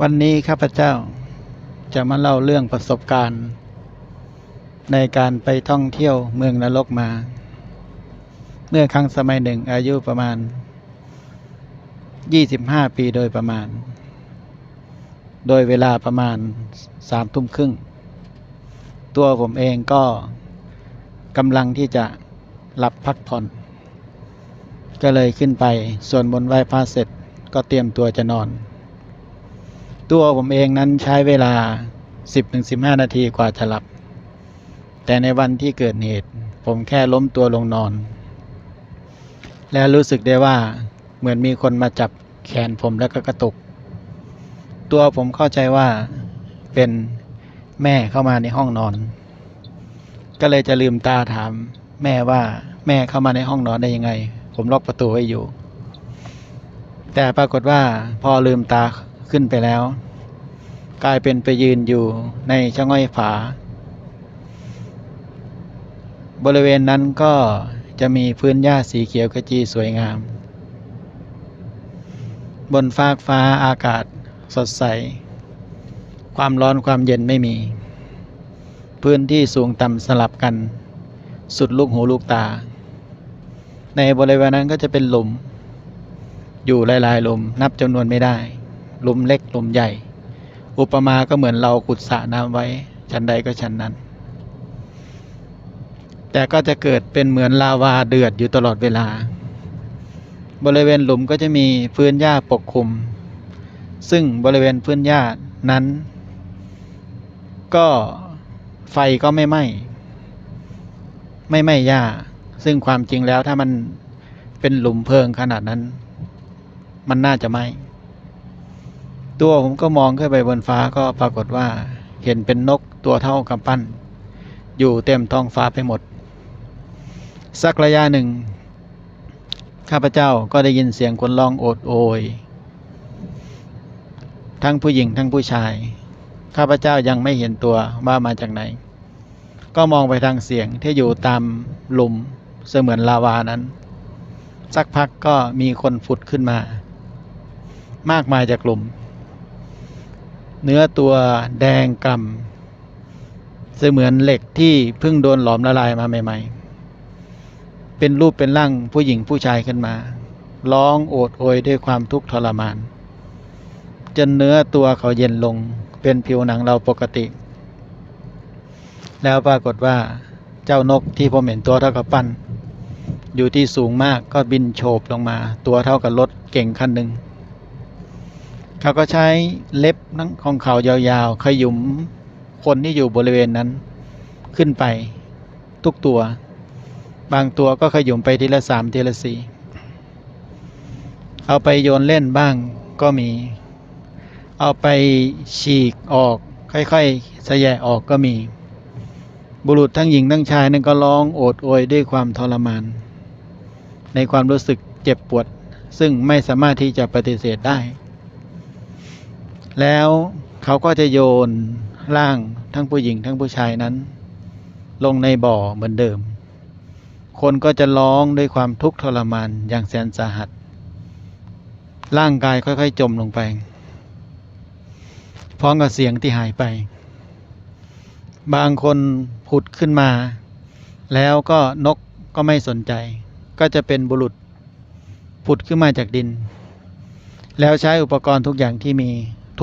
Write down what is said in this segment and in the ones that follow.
วันนี้ข้าพเจ้าจะมาเล่าเรื่องประสบการณ์ ในการไปท่องเที่ยวเมืองนรกมา เมื่อครั้งสมัยหนึ่งอายุประมาณ 25 ปีโดยประมาณ โดยเวลาประมาณสามทุ่มครึ่ง ตัวผมเองก็กำลังที่จะหลับพักผ่อน ก็เลยขึ้นไปส่วนบนไหว้พระเสร็จก็เตรียมตัวจะนอน ตัวผมเองนั้นใช้เวลา 10-15 นาทีกว่าจะหลับ แต่ในวันที่เกิดเหตุ ผมแค่ล้มตัวลงนอน แล้วรู้สึกได้ว่าเหมือนมีคนมาจับแขนผมแล้วก็กระตุก ตัวผมเข้าใจว่าเป็นแม่เข้ามาในห้องนอน ก็เลยจะลืมตาถามแม่ว่าแม่เข้ามาในห้องนอนได้ยังไง ผมล็อกประตูไว้อยู่ แต่ปรากฏว่าพอลืมตา ขึ้นไปแล้ว กลายเป็นไปยืนอยู่ในช่องอ้อยฝาบริเวณนั้นก็จะมีพื้นหญ้าสีเขียวขจีสวยงาม บนฟากฟ้าอากาศสดใส ความร้อนความเย็นไม่มี พื้นที่สูงต่ำสลับกัน สุดลูกหูลูกตา ในบริเวณนั้นก็จะเป็นหลุม อยู่หลายๆหลุมนับจำนวนไม่ได้ ลุมเล็กหลุมใหญ่ อุปมาก็เหมือนเราขุดสระน้ำไว้ ชั้นใดก็ชั้นนั้น แต่ก็จะเกิดเป็นเหมือนลาวาเดือดอยู่ตลอดเวลา บริเวณหลุมก็จะมีพื้นหญ้าปกคลุม ซึ่งบริเวณพื้นหญ้านั้น ก็ไฟก็ไม่ไหม้ไม่ไหม้หญ้า ซึ่งความจริงแล้วถ้ามันเป็นหลุมเพลิงขนาดนั้น มันน่าจะไหม้ ตัวผมก็มองขึ้นไปบนฟ้าก็ปรากฏว่า เห็นเป็นนกตัวเท่ากำปั้น อยู่เต็มท้องฟ้าไปหมด สักระยะหนึ่ง ข้าพเจ้าก็ได้ยินเสียงคนร้องโอดโอย ทั้งผู้หญิงทั้งผู้ชาย ข้าพเจ้ายังไม่เห็นตัวว่ามาจากไหน ก็มองไปทางเสียงที่อยู่ตามหลุมเสมือนลาวานั้น สักพักก็มีคนผุดขึ้นมา มากมายจากหลุม เนื้อตัวแดงกล่ำเสมือนเหล็กที่เพิ่งโดนหลอมละลายมาใหม่ ๆ เป็นรูปเป็นร่างผู้หญิงผู้ชายขึ้นมา ร้องโอดโอยด้วยความทุกข์ทรมาน จนเนื้อตัวเขาเย็นลงเป็นผิวหนังเราปกติ แล้วปรากฏว่าเจ้านกที่ผมเห็นตัวเท่ากับปั้น อยู่ที่สูงมากก็บินโฉบลงมา ตัวเท่ากับรถเก่งคันหนึ่ง เขาก็ใช้เล็บนั่งของเขายาวๆ ขยุมคนที่อยู่บริเวณนั้นขึ้นไปทุกตัว บางตัวก็ขยุมไปทีละสามทีละสี่เอาไปโยนเล่นบ้างก็มี เอาไปฉีกออกค่อยๆสยะออกก็มี บุรุษทั้งหญิงทั้งชายนั่นก็ร้องโอดโอยด้วยความทรมาน ในความรู้สึกเจ็บปวด ซึ่งไม่สามารถที่จะปฏิเสธได้ แล้วเขาก็จะโยนร่างทั้งผู้หญิงทั้งผู้ชายนั้น ลงในบ่อเหมือนเดิม คนก็จะร้องด้วยความทุกข์ทรมานอย่างแสนสาหัส ร่างกายค่อยๆจมลงไป พร้อมกับเสียงที่หายไป บางคนผุดขึ้นมา แล้วก็นกก็ไม่สนใจ ก็จะเป็นบุรุษผุดขึ้นมาจากดิน แล้วใช้อุปกรณ์ทุกอย่างที่มี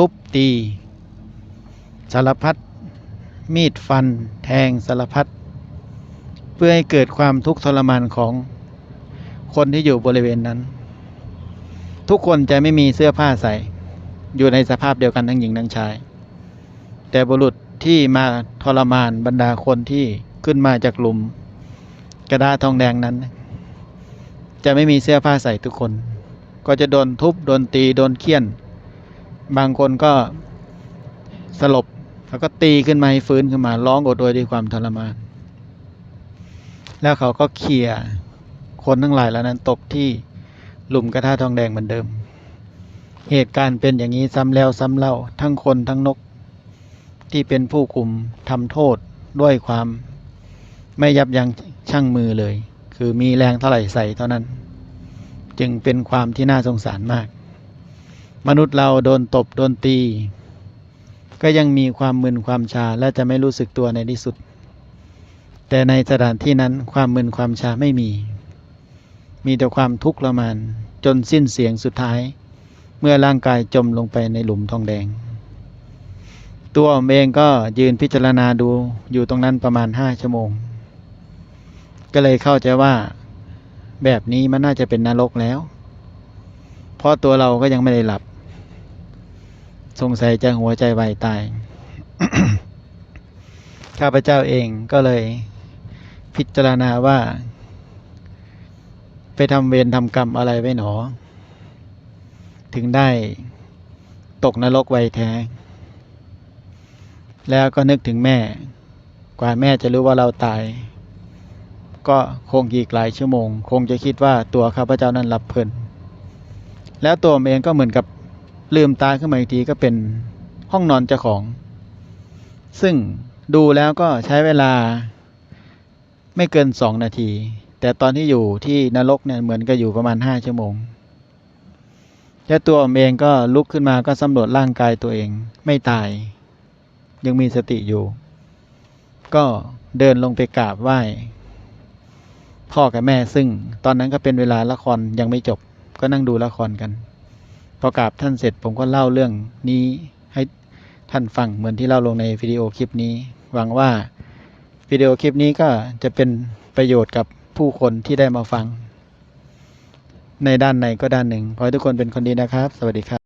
ทุบตี สารพัดมีดฟันแทงสารพัดเพื่อให้เกิดความทุกข์ทรมานของคนที่อยู่บริเวณนั้น ทุกคนจะไม่มีเสื้อผ้าใส่ อยู่ในสภาพเดียวกันทั้งหญิงทั้งชาย แต่บุรุษที่มาทรมานบรรดาคนที่ขึ้นมาจากหลุม กระดาษทองแดงนั้น จะไม่มีเสื้อผ้าใส่ทุกคน ก็จะโดนทุบโดนตีโดนเคี่ยน บางคนก็สลบแล้วก็ตีขึ้นมาให้ฟื้นขึ้นมาร้องโอดโอยด้วยความทรมาน แล้วเขาก็เขี่ยคนทั้งหลายแล้วนั้นตกที่หลุมกระทะทองแดงเหมือนเดิม เหตุการณ์เป็นอย่างนี้ซ้ำแล้วซ้ำเล่าทั้งคนทั้งนกที่เป็นผู้คุมทำโทษด้วยความไม่ยับยั้งชั่งมือเลย คือมีแรงเท่าไหร่ใส่เท่านั้น จึงเป็นความที่น่าสงสารมาก มนุษย์เราโดนตบโดนตี ก็ยังมีความมึนความชาและจะไม่รู้สึกตัวในที่สุด แต่ในสถานที่นั้นความมึนความชาไม่มี มีแต่ความทุกข์ละมานจนสิ้นเสียงสุดท้าย เมื่อร่างกายจมลงไปในหลุมทองแดง ตัวผมเองก็ยืนพิจารณาดูอยู่ตรงนั้นประมาณห้าชั่วโมง ก็เลยเข้าใจว่า แบบนี้มันน่าจะเป็นนรกแล้ว เพราะตัวเราก็ยังไม่ได้หลับ สงสัยจะหัวใจวายตาย ข้าพเจ้าเองก็เลยพิจารณาว่า ไปทำเวรทำกรรมอะไรไว้หนอ ถึงได้ตกนรกไวยแท้ แล้วก็นึกถึงแม่ กว่าแม่จะรู้ว่าเราตาย ก็คงอีกหลายชั่วโมง คงจะคิดว่าตัวข้าพเจ้านั้นหลับเพลินแล้วตัวผมเองก็เหมือนกับ ลืมตาขึ้นมาอีกทีก็เป็นห้องนอนเจ้าของ ซึ่งดูแล้วก็ใช้เวลาไม่เกินสองนาที แต่ตอนที่อยู่ที่นรกเนี่ยเหมือนกับอยู่ประมาณห้าชั่วโมงและตัวผมเองก็ลุกขึ้นมาก็สำรวจร่างกายตัวเองไม่ตาย ยังมีสติอยู่ ก็เดินลงไปกราบไหว้ พ่อกับแม่ซึ่งตอนนั้นก็เป็นเวลาละครยังไม่จบก็นั่งดูละครกัน พอกราบท่านเสร็จผมก็เล่าเรื่องนี้ให้ท่านฟังเหมือนที่เล่าลงในวิดีโอคลิปนี้ หวังว่าวิดีโอคลิปนี้ก็จะเป็นประโยชน์กับผู้คนที่ได้มาฟัง ในด้านในก็ด้านหนึ่งขอให้ทุกคนเป็นคนดีนะครับ สวัสดีครับ